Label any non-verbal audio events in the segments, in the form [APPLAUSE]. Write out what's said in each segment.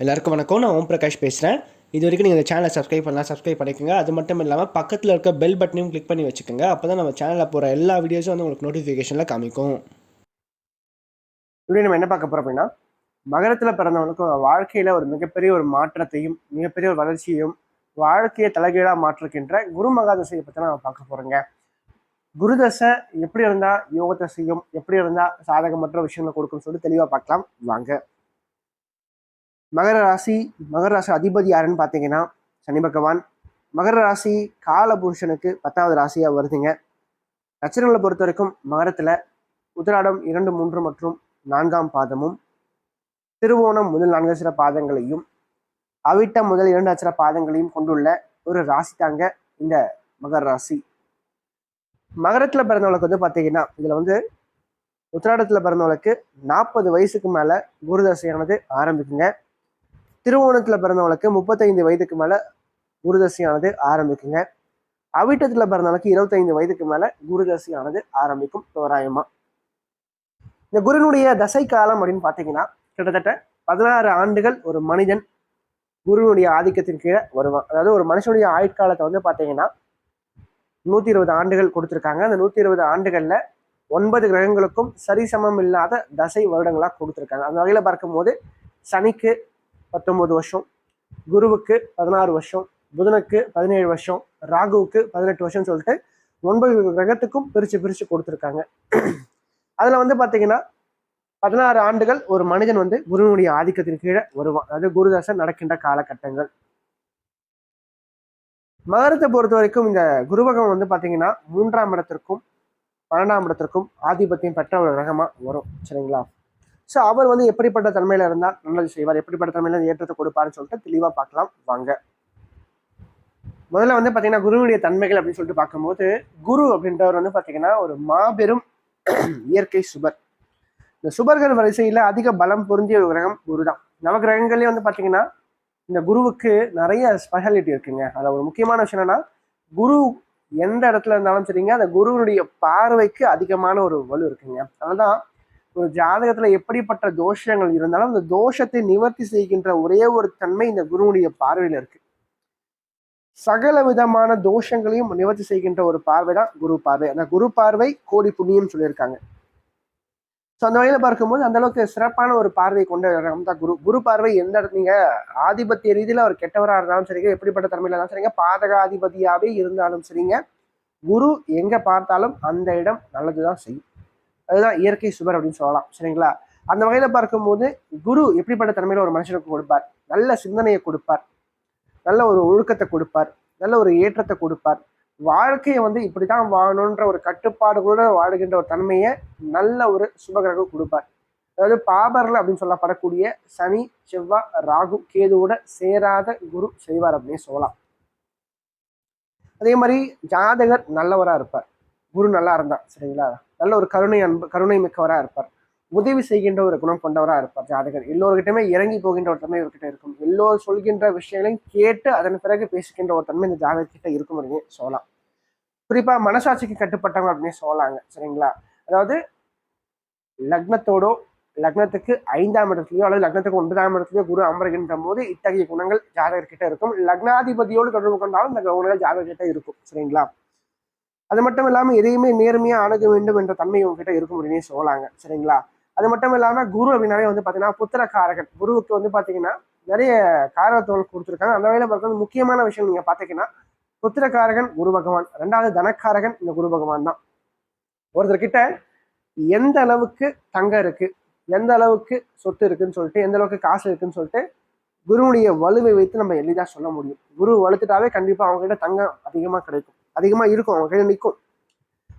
எல்லாருக்கும் வணக்கம். நான் ஓம் பிரகாஷ் பேசுகிறேன் இது வரைக்கும் நீங்கள் இந்த சேனலை சப்ஸ்கிரைப் பண்ணலாம் சப்ஸ்கிரைப் பண்ணிக்கோங்க. அது மட்டும் இல்லாமல் பக்கத்தில் இருக்க பெல் பட்டனையும் கிளிக் பண்ணி வச்சுக்கோங்க. அப்போ தான் நம்ம சேனலில் போகிற எல்லா வீடியோஸும் வந்து உங்களுக்கு நோட்டிஃபிகேஷனில் காமிக்கும். இப்படி நம்ம என்ன பார்க்க போகிறோம் அப்படின்னா மகரத்தில் பிறந்தவங்களுக்கு வாழ்க்கையில் ஒரு மிகப்பெரிய ஒரு மாற்றத்தையும் மிகப்பெரிய ஒரு வளர்ச்சியையும் வாழ்க்கையை தலைகீழாக மாற்றுகின்ற குரு மகாதசையை பற்றி நம்ம பார்க்க போகிறோங்க குருதசை எப்படி இருந்தால் யோகத்தை செய்யும் எப்படி இருந்தால் சாதகமற்ற விஷயங்களை கொடுக்கும்னு சொல்லிட்டு தெளிவாக பார்க்கலாம். வாங்க. மகர ராசி மகர ராசி அதிபதி யாருன்னு பார்த்தீங்கன்னா சனி பகவான். மகர ராசி கால புருஷனுக்கு பத்தாவது ராசியாக வருதுங்க. நட்சத்திரங்களை பொறுத்த வரைக்கும் மகரத்தில் உத்திராடம் இரண்டு மூன்று மற்றும் நான்காம் பாதமும் திருவோணம் முதல் நான்கு அச்சர பாதங்களையும் அவிட்டம் முதல் இரண்டு அச்சர பாதங்களையும் கொண்டுள்ள ஒரு ராசி தாங்க இந்த மகர ராசி. மகரத்தில் பிறந்தவளுக்கு வந்து பார்த்தீங்கன்னா இதில் வந்து உத்திராடத்தில் பிறந்தவளுக்கு நாற்பது வயசுக்கு மேலே குருதசையானது ஆரம்பிக்குங்க. திருவோணத்தில் பிறந்தவங்களுக்கு முப்பத்தைந்து வயதுக்கு மேலே குருதசையானது ஆரம்பிக்குங்க. அவிட்டத்தில் பிறந்தவங்களுக்கு இருபத்தைந்து வயதுக்கு மேலே குருதசையானது ஆரம்பிக்கும் தோராயமாக இந்த குருனுடைய தசை காலம் அப்படின்னு பார்த்தீங்கன்னா கிட்டத்தட்ட பதினாறு ஆண்டுகள் ஒரு மனிதன் குருனுடைய ஆதிக்கத்தின் கீழே வருவான். அதாவது ஒரு மனுஷனுடைய ஆயுட்காலத்தை வந்து பார்த்தீங்கன்னா நூற்றி இருபது ஆண்டுகள் கொடுத்துருக்காங்க. அந்த நூற்றி இருபது ஆண்டுகளில் ஒன்பது கிரகங்களுக்கும் சரிசமம் இல்லாத தசை வருடங்களாக கொடுத்துருக்காங்க. அந்த வகையில் பார்க்கும்போது சனிக்கு பத்தொம்பது வருஷம் குருவுக்கு பதினாறு வருஷம் புதனுக்கு பதினேழு வருஷம் ராகுவுக்கு பதினெட்டு வருஷம்னு சொல்லிட்டு ஒன்பது கிரகத்துக்கும் பிரித்து பிரித்து கொடுத்துருக்காங்க. அதில் வந்து பார்த்தீங்கன்னா பதினாறு ஆண்டுகள் ஒரு மனிதன் வந்து குருவினுடைய ஆதிக்கத்தின் கீழே வருவான். அதாவது குருதாசன் நடக்கின்ற காலகட்டங்கள். மகரத்தை பொறுத்த வரைக்கும் இந்த குருவகம் வந்து பார்த்தீங்கன்னா மூன்றாம் இடத்திற்கும் பன்னெண்டாம் இடத்திற்கும் ஆதிபத்தியம் பெற்ற ஒரு கிரகமாக வரும். சரிங்களா? ஸோ அவர் வந்து எப்படிப்பட்ட தன்மையில் இருந்தால் நல்லது செய்வார் எப்படிப்பட்ட தன்மையில் ஏற்றத்தை கொடுப்பாருன்னு சொல்லிட்டு தெளிவாக பார்க்கலாம். வாங்க. முதல்ல வந்து பார்த்தீங்கன்னா குருவினுடைய தன்மைகள் அப்படின்னு சொல்லிட்டு பார்க்கும்போது குரு அப்படின்றவர் வந்து பார்த்தீங்கன்னா ஒரு மாபெரும் [CLEARS THROAT] இயற்கை சுபர். இந்த சுபர்கள் வரிசையில் அதிக பலம் பொருந்திய ஒரு கிரகம் குரு தான் நவகிரகங்களே வந்து பார்த்தீங்கன்னா இந்த குருவுக்கு நிறைய ஸ்பெஷாலிட்டி இருக்குங்க. அதில் ஒரு முக்கியமான விஷயம் என்னன்னா குரு எந்த இடத்துல இருந்தாலும் சரிங்க அந்த குருவினுடைய பார்வைக்கு அதிகமான ஒரு வலு இருக்குங்க. அதனால்தான் ஒரு ஜாதகத்துல எப்படிப்பட்ட தோஷங்கள் இருந்தாலும் அந்த தோஷத்தை நிவர்த்தி செய்கின்ற ஒரே ஒரு தன்மை இந்த குருவுடைய பார்வையில இருக்கு. சகல விதமான தோஷங்களையும் நிவர்த்தி செய்கின்ற ஒரு பார்வை தான் குரு பார்வை. அந்த குரு பார்வை கோடி புண்ணியம் சொல்லியிருக்காங்க. ஸோ அந்த வகையில் பார்க்கும்போது அந்த அளவுக்கு சிறப்பான ஒரு பார்வை கொண்ட இடம் தான் குரு. குரு பார்வை எந்த இடத்துல நீங்க ஆதிபத்திய ரீதியில் அவர் கெட்டவராக இருந்தாலும் சரிங்க எப்படிப்பட்ட தன்மையில இருந்தாலும் சரிங்க பாதகாதிபதியாகவே இருந்தாலும் சரிங்க குரு எங்க பார்த்தாலும் அந்த இடம் நல்லதுதான் செய்யும். அதுதான் இயற்கை சுவர் அப்படின்னு சொல்லலாம். சரிங்களா? அந்த வகையில பார்க்கும்போது குரு எப்படிப்பட்ட தன்மையில ஒரு மனுஷனுக்கு கொடுப்பார்? நல்ல சிந்தனையை கொடுப்பார். நல்ல ஒரு ஒழுக்கத்தை கொடுப்பார். நல்ல ஒரு ஏற்றத்தை கொடுப்பார். வாழ்க்கையை வந்து இப்படிதான் வாழணுன்ற ஒரு கட்டுப்பாடுகளோட வாழ்கின்ற ஒரு தன்மையை நல்ல ஒரு சுபகிரகம் கொடுப்பார். அதாவது பாபர்கள் அப்படின்னு சொல்லப்படக்கூடிய சனி செவ்வாய் ராகு கேதுவோட சேராத குரு செய்வார் அப்படின்னு சொல்லலாம். அதே மாதிரி ஜாதகர் நல்லவராக இருப்பார். குரு நல்லா இருந்தார் சரிங்களா? நல்ல ஒரு கருணை அன்பு கருணை மிக்கவராக இருப்பார். உதவி செய்கின்ற ஒரு குணம் கொண்டவராக இருப்பார் ஜாதகர். எல்லோருக்கிட்டமே இறங்கி போகின்ற ஒரு தன்மை இவர்கிட்ட இருக்கும். எல்லோரும் சொல்கின்ற விஷயங்களையும் கேட்டு அதன் பிறகு பேசுகின்ற ஒரு தன்மை இந்த ஜாதகத்திட்ட இருக்கும் அப்படின்னு சொல்லலாம். குறிப்பாக மனசாட்சிக்கு கட்டுப்பட்டவங்க அப்படின்னு சொல்லலாங்க சரிங்களா? அதாவது லக்னத்தோடோ லக்னத்துக்கு ஐந்தாம் இடத்துலையோ அல்லது லக்னத்துக்கு ஒன்பதாம் இடத்துலையோ குரு அமர்கின்ற போது இத்தகைய குணங்கள் ஜாதகர்கிட்ட இருக்கும். லக்னாதிபதியோடு தொடர்பு கொண்டாலும் இந்த குணங்கள் ஜாதகர்கிட்ட இருக்கும் சரிங்களா? அது மட்டும் இல்லாமல் எதையுமே நேர்மையாக அணுக வேண்டும் என்ற தன்மை உங்ககிட்ட இருக்கும் அப்படின்னு சொல்லலாங்க. சரிங்களா? அது மட்டும் இல்லாமல் குரு அப்படின்னாவே வந்து பார்த்தீங்கன்னா புத்திரக்காரகன். குருவுக்கு வந்து பார்த்தீங்கன்னா நிறைய காரகத்தோல் கொடுத்துருக்காங்க. அந்த வகையில் பார்க்கும்போது முக்கியமான விஷயம் நீங்கள் பார்த்தீங்கன்னா புத்திரக்காரகன் குரு பகவான். ரெண்டாவது தனக்காரகன் இந்த குரு பகவான் தான். ஒருத்தர்கிட்ட எந்த அளவுக்கு தங்கம் இருக்கு எந்த அளவுக்கு சொத்து இருக்குன்னு சொல்லிட்டு எந்த அளவுக்கு காசு இருக்குன்னு சொல்லிட்டு குருவுடைய வலுவை வைத்து நம்ம எளிதாக சொல்ல முடியும். குரு வலுத்துட்டாவே கண்டிப்பாக அவங்ககிட்ட தங்கம் அதிகமாக கிடைக்கும். அதிகமாக இருக்கும். அவங்க கையில் நிற்கும்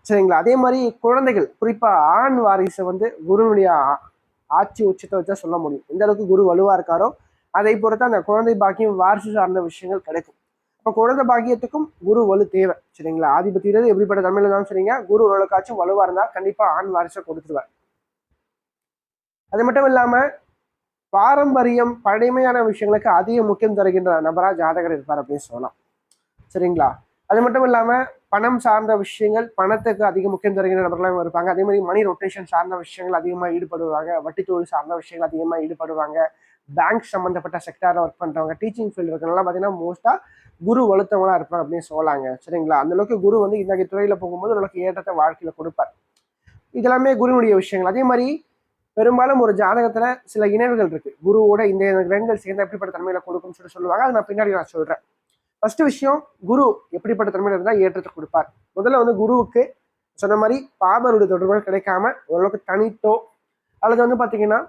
சரிங்களா? அதே மாதிரி குழந்தைகள் குறிப்பாக ஆண் வாரிசை வந்து குருவினுடைய ஆட்சி உச்சத்தை வச்சா சொல்ல முடியும். எந்த அளவுக்கு குரு வலுவாக இருக்காரோ அதை பொறுத்து அந்த குழந்தை பாக்கியம் வாரிசு சார்ந்த விஷயங்கள் கிடைக்கும். இப்போ குழந்தை பாக்கியத்துக்கும் குரு வலு தேவை. சரிங்களா? ஆதிபத்தியது எப்படிப்பட்ட தமிழில் தான் சரிங்க. குரு ஓரளவுக்காச்சும் வலுவாக இருந்தால் கண்டிப்பாக ஆண் வாரிசை கொடுத்துருவார். அது மட்டும் இல்லாமல் பாரம்பரியம் பழமையான விஷயங்களுக்கு அதிக முக்கியம் தருகின்ற நபராக ஜாதகர் இருப்பார் அப்படின்னு சொல்லலாம். சரிங்களா? அது மட்டும் இல்லாமல் பணம் சார்ந்த விஷயங்கள் பணத்துக்கு அதிக முக்கியம் தருகின்ற நபர்களாகவும் இருப்பாங்க. அதே மாதிரி மணி ரொட்டேஷன் சார்ந்த விஷயங்கள் அதிகமாக ஈடுபடுவாங்க. வட்டித்தொழில் சார்ந்த விஷயங்கள் அதிகமாக ஈடுபடுவாங்க. பேங்க் சம்மந்தப்பட்ட செக்டாரில் ஒர்க் பண்ணுறவங்க டீச்சிங் ஃபீல்டு இருக்கிறனால பார்த்தீங்கன்னா மோஸ்ட்டாக குரு வலுத்தவங்களாக இருப்பாங்க அப்படின்னு சொல்லலாங்க சரிங்களா? அந்த அளவுக்கு குரு வந்து இந்த துறையில் போகும்போது ஓரளவுக்கு ஏற்றத்தை வாழ்க்கையில் கொடுப்பார். இதெல்லாமே குருனுடைய விஷயங்கள். அதே மாதிரி பெரும்பாலும் ஒரு ஜாதகத்தில் சில இணைவுகள் இருக்குது குருவோட இந்த கிரகங்கள் சேர்ந்து எப்படிப்பட்ட தன்மையில் கொடுக்கும்னு சொல்லி சொல்லுவாங்க. அது நான் பின்னாடி நான் சொல்கிறேன் ஃபர்ஸ்ட் விஷயம் குரு எப்படிப்பட்ட தன்மையில் இருந்தால் ஏற்றத்தை கொடுப்பார். முதல்ல வந்து குருவுக்கு சொன்ன மாதிரி பாபருடைய தொடர்புகள் கிடைக்காம ஓரளவுக்கு தனித்தோ அல்லது வந்து பார்த்தீங்கன்னா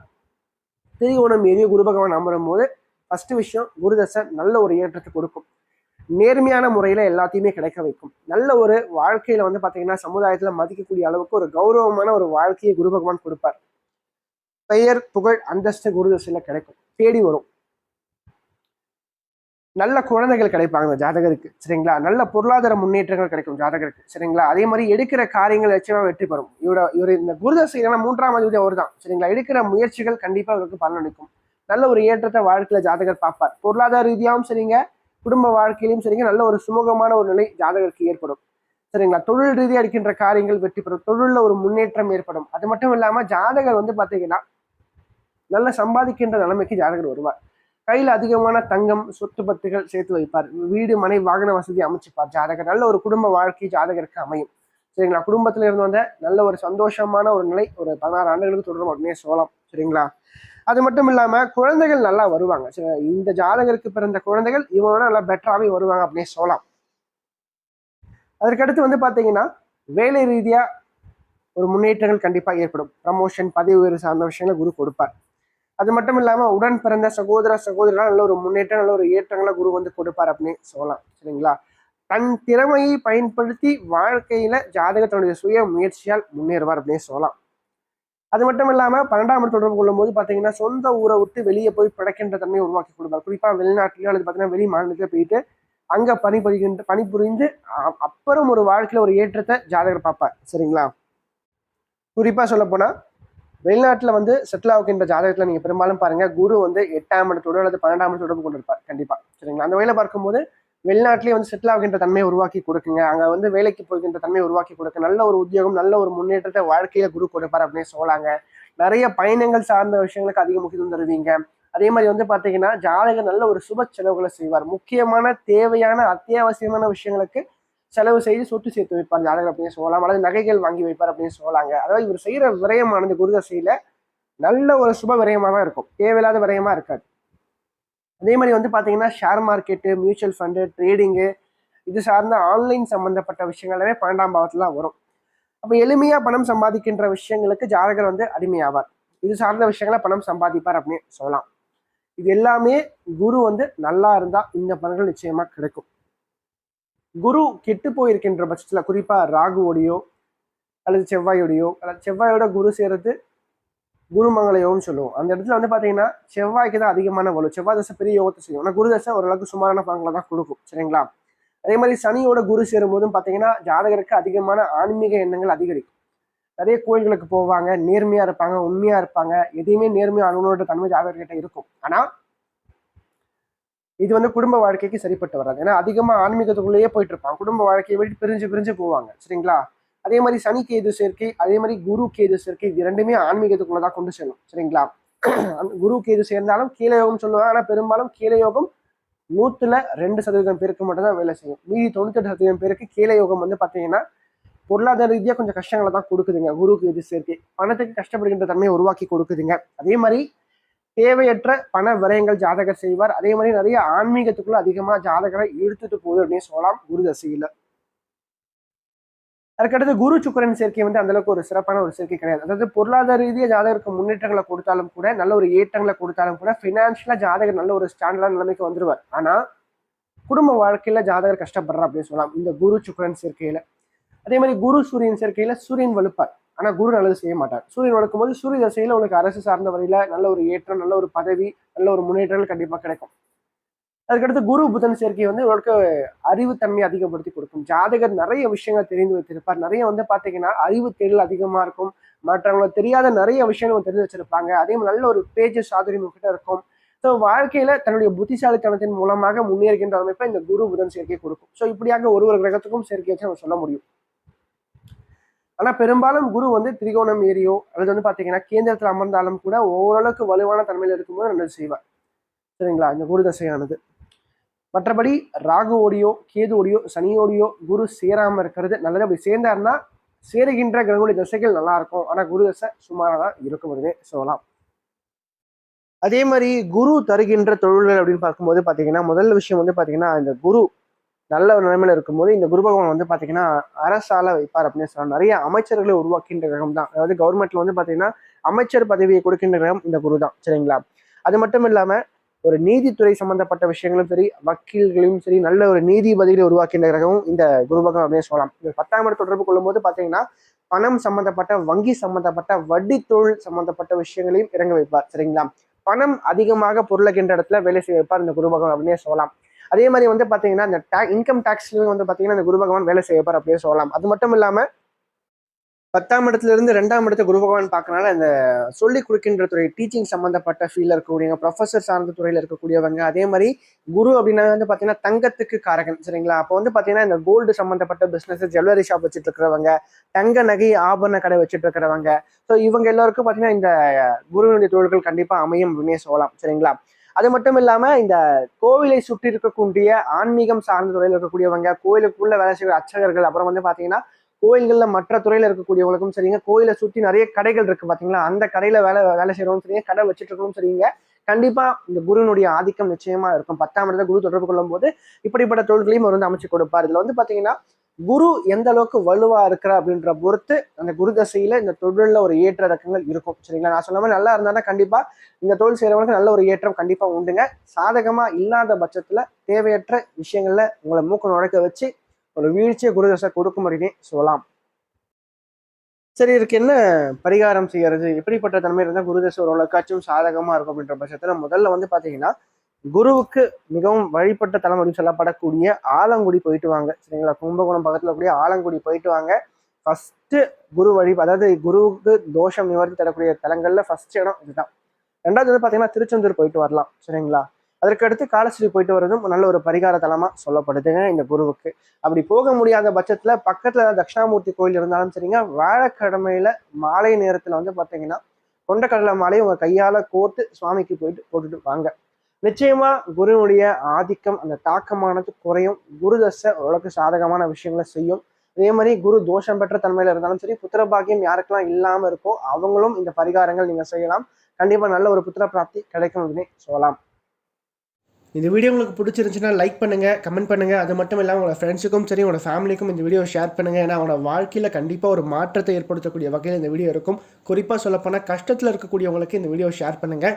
திரிகோணம் எரிய குரு பகவான் அமரும் போது ஃபர்ஸ்ட் விஷயம் குருதசை நல்ல ஒரு ஏற்றத்தை கொடுக்கும். நேர்மையான முறையில் எல்லாத்தையுமே கிடைக்க வைக்கும். நல்ல ஒரு வாழ்க்கையில் வந்து பார்த்தீங்கன்னா சமுதாயத்தில் மதிக்கக்கூடிய அளவுக்கு ஒரு கௌரவமான ஒரு வாழ்க்கையை குரு பகவான் கொடுப்பார். பெயர் புகழ் அந்தஸ்து குருதசையில் கிடைக்கும். தேடி வரும். நல்ல குழந்தைகள் கிடைப்பாங்க இந்த ஜாதகருக்கு சரிங்களா? நல்ல பொருளாதார முன்னேற்றங்கள் கிடைக்கும் ஜாதகருக்கு சரிங்களா? அதே மாதிரி எடுக்கிற காரியங்கள் நிச்சயமா வெற்றி பெறும். இவரோட இவர் இந்த குருதசை மூன்றாம் அதிபதி அவர் தான் சரிங்களா? எடுக்கிற முயற்சிகள் கண்டிப்பா இவருக்கு பலனளிக்கும் நல்ல ஒரு ஏற்றத்தை வாழ்க்கையில ஜாதகர் பார்ப்பார். பொருளாதார ரீதியாகவும் சரிங்க குடும்ப வாழ்க்கையிலும் சரிங்க நல்ல ஒரு சுமூகமான ஒரு நிலை ஜாதகருக்கு ஏற்படும் சரிங்களா? தொழில் ரீதியாக இருக்கின்ற காரியங்கள் வெற்றி பெறும். தொழிலில் ஒரு முன்னேற்றம் ஏற்படும். அது மட்டும் இல்லாமல் ஜாதகர் வந்து பார்த்தீங்கன்னா நல்ல சம்பாதிக்கின்ற நிலைமைக்கு ஜாதகர் வருவார். கையில் அதிகமான தங்கம் சொத்து பத்துகள் சேர்த்து வைப்பார். வீடு மனை வாகன வசதி அமைச்சுப்பார். ஜாதகர் நல்ல ஒரு குடும்ப வாழ்க்கை ஜாதகருக்கு அமையும். சரிங்களா? குடும்பத்தில் இருந்து வந்த நல்ல ஒரு சந்தோஷமான ஒரு நிலை ஒரு பதினாறு ஆண்டுகளுக்கு தொடரும் அப்படின்னே சொல்லலாம். சரிங்களா? அது மட்டும் இல்லாம குழந்தைகள் நல்லா வருவாங்க. சரி இந்த ஜாதகருக்கு பிறந்த குழந்தைகள் இவனோட நல்லா பெட்டராகவே வருவாங்க அப்படின்னே சொல்லலாம். அதற்கடுத்து வந்து பாத்தீங்கன்னா வேலை ரீதியா ஒரு முன்னேற்றங்கள் கண்டிப்பா ஏற்படும். ப்ரமோஷன் பதவி உயர்வு சார்ந்த விஷயங்களை குரு கொடுப்பார். அது மட்டும் இல்லாமல் உடன் பிறந்த சகோதர சகோதரர்கள் நல்ல ஒரு முன்னேற்றம் நல்ல ஒரு ஏற்றங்களை குரு வந்து கொடுப்பார் அப்படின்னு சொல்லலாம். சரிங்களா? தன் திறமையை பயன்படுத்தி வாழ்க்கையில ஜாதகத்தினுடைய சுய முயற்சியால் முன்னேறுவார் அப்படின்னு சொல்லலாம். அது மட்டும் இல்லாம பன்னெண்டாம் இடத்துல தொடர்பு கொள்ளும் போது பாத்தீங்கன்னா சொந்த ஊரை விட்டு வெளியே போய் பிழைக்கின்ற தன்மையை உருவாக்கி கொடுப்பார். குறிப்பா வெளிநாட்டிலோ அல்லது பாத்தீங்கன்னா வெளி மாநிலத்தில் போயிட்டு அங்க பணிபுரிகின்ற பணிபுரிந்து அப்புறம் ஒரு வாழ்க்கையில ஒரு ஏற்றத்தை ஜாதகர் பார்ப்பார். சரிங்களா? குறிப்பா சொல்ல போனா வெளிநாட்டில் வந்து செட்டில் ஆகின்ற ஜாதகத்தில் நீங்கள் பெரும்பாலும் பாருங்கள் குரு வந்து எட்டாம் இடத்தோடு அல்லது பன்னெண்டாம் இடத்தோடு தொடர்பு கொண்டிருப்பார். கண்டிப்பாக சரிங்களா? அந்த வேலை பார்க்கும்போது வெளிநாட்டிலேயே வந்து செட்டில் ஆகின்ற தன்மையை உருவாக்கி கொடுக்குங்க. அங்கே வந்து வேலைக்கு போகின்ற தன்மையை உருவாக்கி கொடுக்க நல்ல ஒரு உத்தியோகம் நல்ல ஒரு முன்னேற்றத்தை வாழ்க்கையில் குரு கொடுப்பார் அப்படின்னு சொல்லலாங்க. நிறைய பயணங்கள் சார்ந்த விஷயங்களுக்கு அதிக முக்கியத்துவம் தருவீங்க. அதே மாதிரி வந்து பார்த்தீங்கன்னா ஜாதகர் நல்ல ஒரு சுப செலவுகளை செய்வார். முக்கியமான தேவையான அத்தியாவசியமான விஷயங்களுக்கு செலவு செய்து சொத்து சேர்த்து வைப்பார் ஜாதகர் அப்படின்னு சொல்லலாம். அல்லது நகைகள் வாங்கி வைப்பார் அப்படின்னு சொல்லலாங்க. அதாவது இவர் செய்கிற விரயமானது குருதசையில் நல்ல ஒரு சுப விரயமாக தான் இருக்கும். தேவையில்லாத விரயமாக இருக்காது. அதே மாதிரி வந்து பார்த்தீங்கன்னா share market mutual fund trading இது சார்ந்த ஆன்லைன் சம்மந்தப்பட்ட விஷயங்கள் எல்லாமே பன்னெண்டாம் பாவத்துல வரும். அப்போ எளிமையாக பணம் சம்பாதிக்கின்ற விஷயங்களுக்கு ஜாதகர் வந்து அடிமையாவார். இது சார்ந்த விஷயங்களை பணம் சம்பாதிப்பார் அப்படின்னு சொல்லலாம். இது எல்லாமே குரு வந்து நல்லா இருந்தால் இந்த பலன்கள் நிச்சயமாக கிடைக்கும். குரு கெட்டு போயிருக்கின்ற பட்சத்தில் குறிப்பாக ராகுவோடையோ அல்லது செவ்வாயோடையோ அல்லது செவ்வாயோட குரு சேர்றது குருமங்களையோன்னு சொல்லுவோம். அந்த இடத்துல வந்து பார்த்தீங்கன்னா செவ்வாய்க்கு தான் அதிகமான வலு. செவ்வாய் தசை பெரிய யோகத்தை செய்யும். ஆனால் குரு தசை ஓரளவுக்கு சுமாரான பங்களை தான் கொடுக்கும். சரிங்களா? அதே மாதிரி சனியோட குரு சேரும் போதும் பார்த்தீங்கன்னா ஜாதகருக்கு அதிகமான ஆன்மீக எண்ணங்கள் அதிகரிக்கும். நிறைய கோயில்களுக்கு போவாங்க. நேர்மையாக இருப்பாங்க உண்மையாக இருப்பாங்க. எதையுமே நேர்மையாக அனுபவோட தன்மை ஜாதகர்கிட்ட இருக்கும். ஆனால் இது வந்து குடும்ப வாழ்க்கைக்கு சரிப்பட்டு வராது. ஏன்னா அதிகமாக ஆன்மீகத்துக்குள்ளேயே போயிட்டு இருப்பான் குடும்ப வாழ்க்கையை விட்டு பிரிஞ்சு பிரிஞ்சு போவாங்க. சரிங்களா? அதே மாதிரி சனி கேது சேர்க்கை அதே மாதிரி குரு கேது சேர்க்கை இது ரெண்டுமே ஆன்மீகத்துக்குள்ள தான் கொண்டு செல்லும். சரிங்களா? குரு கேது சேர்ந்தாலும் கீழயோகம் சொல்லுவாங்க. ஆனால் பெரும்பாலும் கீழயோகம் நூத்துல ரெண்டு சதவீதம் பேருக்கு மட்டும் தான் வேலை செய்யும். மீதி தொண்ணூத்தெட்டு சதவீதம் பேருக்கு கீழயோகம் வந்து பார்த்தீங்கன்னா பொருளாதார ரீதியாக கொஞ்சம் கஷ்டங்களை தான் கொடுக்குதுங்க. குரு கேது சேர்க்கை. பணத்துக்கு கஷ்டப்படுகின்ற தன்மையை உருவாக்கி கொடுக்குதுங்க. அதே மாதிரி தேவையற்ற பண விரயங்கள் ஜாதகர் செய்வார். அதே மாதிரி நிறைய ஆன்மீகத்துக்குள்ள அதிகமா ஜாதகரை இழுத்துட்டு போகுது அப்படின்னு சொல்லலாம் குரு தசையில. அதுக்கடுத்து குரு சுக்கரன் சேர்க்கை வந்து அந்த அளவுக்கு ஒரு சிறப்பான ஒரு சேர்க்கை கிடையாது. அதாவது பொருளாதார ரீதியாக ஜாதகருக்கு முன்னேற்றங்களை கொடுத்தாலும் கூட நல்ல ஒரு ஏற்றங்களை கொடுத்தாலும் கூட ஃபினான்ஷியலா ஜாதகர் நல்ல ஒரு ஸ்டாண்டர்டான நிலைமைக்கு வந்துருவார். ஆனா குடும்ப வாழ்க்கையில ஜாதகர் கஷ்டப்படுறார் அப்படின்னு சொல்லலாம். இந்த குரு சுக்கரன் சேர்க்கையில. அதே மாதிரி குரு சூரியன் சேர்க்கையில சூரியன் வலுப்பார். ஆனா குரு நல்லது செய்ய மாட்டார். சூரியன் வளர்க்கும் போது சூரிய தசையில உனக்கு அரசு சார்ந்த வழியில நல்ல ஒரு ஏற்றம் நல்ல ஒரு பதவி நல்ல ஒரு முன்னேற்றங்கள் கண்டிப்பா கிடைக்கும். அதுக்கடுத்து குரு புதன் சேர்க்கை வந்து உங்களுக்கு அறிவுத்தன்மையை அதிகப்படுத்தி கொடுக்கும். ஜாதகர் நிறைய விஷயங்கள் தெரிந்து வைத்திருப்பார். நிறைய வந்து பாத்தீங்கன்னா அறிவு தேடல் அதிகமா இருக்கும். மற்றவங்களுக்கு தெரியாத நிறைய விஷயங்கள் தெரிஞ்சு வச்சிருப்பாங்க. அதே மாதிரி நல்ல ஒரு பேச்சு சாதுரியம் உங்ககிட்ட இருக்கும். ஸோ வாழ்க்கையில தன்னுடைய புத்திசாலித்தனத்தின் மூலமாக முன்னேறுகின்ற அமைப்பை இந்த குரு புதன் சேர்க்கை கொடுக்கும். ஸோ இப்படியாக ஒரு ஒரு கிரகத்துக்கும் சேர்க்கை வச்சு நம்ம சொல்ல முடியும். ஆனா பெரும்பாலும் குரு வந்து திரிகோணம் ஏரியோ அல்லது வந்து பாத்தீங்கன்னா கேந்திரத்தில் அமர்ந்தாலும் கூட ஓரளவுக்கு வலுவான தன்மையில் இருக்கும்போது நல்லது செய்வார். சரிங்களா? இந்த குரு தசையானது. மற்றபடி ராகுவோடையோ கேதுவோடையோ சனியோடையோ குரு சேராம இருக்கிறது நல்லது. அப்படி சேர்ந்தாருன்னா சேருகின்ற கிரகங்களுடைய தசைகள் நல்லா இருக்கும். ஆனா குரு தசை சுமாராக தான் இருக்கும் அப்படின்னே சொல்லலாம். அதே மாதிரி குரு தருகின்ற தொழில்கள் அப்படின்னு பார்க்கும்போது பார்த்தீங்கன்னா முதல் விஷயம் வந்து பார்த்தீங்கன்னா இந்த குரு நல்ல ஒரு நிலைமையில இருக்கும்போது இந்த குரு பகவான் வந்து பாத்தீங்கன்னா அரசால வைப்பார் அப்படின்னு சொல்லலாம் நிறைய அமைச்சர்களை உருவாக்கின்ற கிரகம் தான். அதாவது கவர்மெண்ட்ல வந்து பாத்தீங்கன்னா அமைச்சர் பதவியை கொடுக்கின்ற கிரகம் இந்த குரு தான். சரிங்களா? அது மட்டும் இல்லாம ஒரு நீதித்துறை சம்பந்தப்பட்ட விஷயங்களும் சரி வக்கீல்களையும் சரி நல்ல ஒரு நீதிபதிகளை உருவாக்கின்ற கிரகமும் இந்த குரு பகவான் அப்படின்னு சொல்லலாம். இந்த பத்தாம் இடம் தொடர்பு கொள்ளும்போது பாத்தீங்கன்னா பணம் சம்பந்தப்பட்ட வங்கி சம்பந்தப்பட்ட வட்டி தொழில் சம்பந்தப்பட்ட விஷயங்களையும் இறங்க வைப்பார். சரிங்களா? பணம் அதிகமாக பொருளுகின்ற இடத்துல வேலை செய்ய வைப்பார் இந்த குரு பகவான் அப்படின்னே சொல்லலாம். அதே மாதிரி வந்து பார்த்தீங்கன்னா இந்த டே இன்கம் டேக்ஸ்லையும் வந்து பார்த்தீங்கன்னா இந்த குரு பகவான் வேலை செய்யப்பார் அப்படியே சொல்லலாம். அது மட்டும் இல்லாமல் பத்தாம் இடத்துல இருந்து ரெண்டாம் இடத்த குரு பகவான் பார்க்கறனால இந்த சொல்லி கொடுக்கின்ற துறை டீச்சிங் சம்மந்தப்பட்ட ஃபீல்டில் இருக்கக்கூடியவங்க ப்ரொஃபஸர் சார்ந்த துறையில் இருக்கக்கூடியவங்க அதே மாதிரி குரு அப்படின்னா வந்து பார்த்தீங்கன்னா தங்கத்துக்கு காரகன் சரிங்களா? அப்போ வந்து பார்த்தீங்கன்னா இந்த கோல்டு சம்மந்தப்பட்ட பிஸ்னஸ் ஜுவல்லரி ஷாப் வச்சுட்டு இருக்கிறவங்க தங்க நகை ஆபரண கடை வச்சுட்டு இருக்கிறவங்க. ஸோ இவங்க எல்லாருக்கும் பார்த்தீங்கன்னா இந்த குருவினுடைய தொழில்கள் கண்டிப்பாக அமையும் அப்படின்னே சொல்லலாம் சரிங்களா? அது மட்டும் இல்லாமல் இந்த கோவிலை சுற்றி இருக்கக்கூடிய ஆன்மீகம் சார்ந்த துறையில் இருக்கக்கூடியவங்க கோயிலுக்குள்ள வேலை செய்கிற அர்ச்சகர்கள் அப்புறம் வந்து பார்த்தீங்கன்னா கோயில்களில் மற்ற துறையில் இருக்கக்கூடியவங்களுக்கும் சரிங்க கோயிலை சுற்றி நிறைய கடைகள் இருக்கு பார்த்தீங்களா அந்த கடையில் வேலை வேலை செய்யறவங்க சரிங்க கடை வச்சுட்டு இருக்கவும் சரிங்க. கண்டிப்பா இந்த குருவினுடைய ஆதிக்கம் நிச்சயமா இருக்கும். பத்தாம் இடத்துல குரு தொடர்பு கொள்ளும் போது இப்படிப்பட்ட தொழில்களையும் அவர் வந்து அமைச்சு கொடுப்பார். இதுல வந்து பாத்தீங்கன்னா குரு எந்த அளவுக்கு வலுவா இருக்கிற அப்படின்ற பொறுத்து அந்த குரு தசையில இந்த தொழில ஒரு ஏற்ற இறக்கங்கள் இருக்கும். சரிங்களா? நான் சொன்ன மாதிரி நல்லா இருந்தா கண்டிப்பா இந்த தொழில் செய்யறவங்களுக்கு நல்ல ஒரு ஏற்றம் கண்டிப்பா உண்டுங்க. சாதகமா இல்லாத பட்சத்துல தேவையற்ற விஷயங்கள்ல உங்களை மூக்க நுழைக்க வச்சு ஒரு வீழ்ச்சியை குருதசை கொடுக்கும் அப்படின்னு சொல்லலாம். சரி இதுக்கு என்ன பரிகாரம் செய்யறது? எப்படிப்பட்ட தன்மை இருந்தால் குருதசை ஓரளவுக்காச்சும் சாதகமா இருக்கும் அப்படின்ற பட்சத்துல முதல்ல வந்து பாத்தீங்கன்னா குருவுக்கு மிகவும் வழிபட்ட தலம் அப்படின்னு சொல்லப்படக்கூடிய ஆலங்குடி போயிட்டு வாங்க. சரிங்களா? கும்பகோணம் பக்கத்துல கூடிய ஆலங்குடி போயிட்டு வாங்க. ஃபர்ஸ்ட் குரு வழி அதாவது குருவுக்கு தோஷம் நிவர்த்தி தரக்கூடிய தலங்கள்ல ஃபர்ஸ்ட் இடம் இதுதான். ரெண்டாவது வந்து பாத்தீங்கன்னா திருச்செந்தூர் போயிட்டு வரலாம். சரிங்களா? அதற்கடுத்து காலஸ்ரீ போயிட்டு வர்றதும் நல்ல ஒரு பரிகார தலமா சொல்லப்படுதுங்க இந்த குருவுக்கு. அப்படி போக முடியாத பட்சத்துல பக்கத்துல தட்சிணாமூர்த்தி கோயில் இருந்தாலும் சரிங்க வாழைக்கிழமையில மாலை நேரத்துல வந்து பாத்தீங்கன்னா கொண்டக்கடலை மாலையை உங்க கையால கோர்த்து சுவாமிக்கு போயிட்டு போட்டுட்டு வாங்க. நிச்சயமா குருனுடைய ஆதிக்கம் அந்த தாக்கமானது குறையும். குரு தசை ஓரளவுக்கு சாதகமான விஷயங்களை செய்யும். அதே மாதிரி குரு தோஷம் பெற்ற தன்மையில இருந்தாலும் சரி புத்திர பாக்கியம் யாருக்கெல்லாம் இல்லாம இருக்கோ அவங்களும் இந்த பரிகாரங்கள் நீங்க செய்யலாம். கண்டிப்பா நல்ல ஒரு புத்திர பிராப்தி கிடைக்கும் அப்படின்னு சொல்லலாம். இந்த வீடியோ உங்களுக்கு பிடிச்சிருந்துச்சுன்னா லைக் பண்ணுங்கள் கமெண்ட் பண்ணுங்கள் அது மட்டும் இல்லாமல் உங்களோட ஃப்ரெண்ட்ஸுக்கும் சரி உங்களோட ஃபேமிலிக்கும் இந்த வீடியோ ஷேர் பண்ணுங்கள் ஏன்னா அவனோட வாழ்க்கையில் கண்டிப்பாக ஒரு மாற்றத்தை ஏற்படுத்தக்கூடிய வகையில் இந்த வீடியோ இருக்கும். குறிப்பாக சொல்லப்போனால் கஷ்டத்தில் இருக்கக்கூடியவங்களுக்கு இந்த வீடியோ ஷேர் பண்ணுங்கள்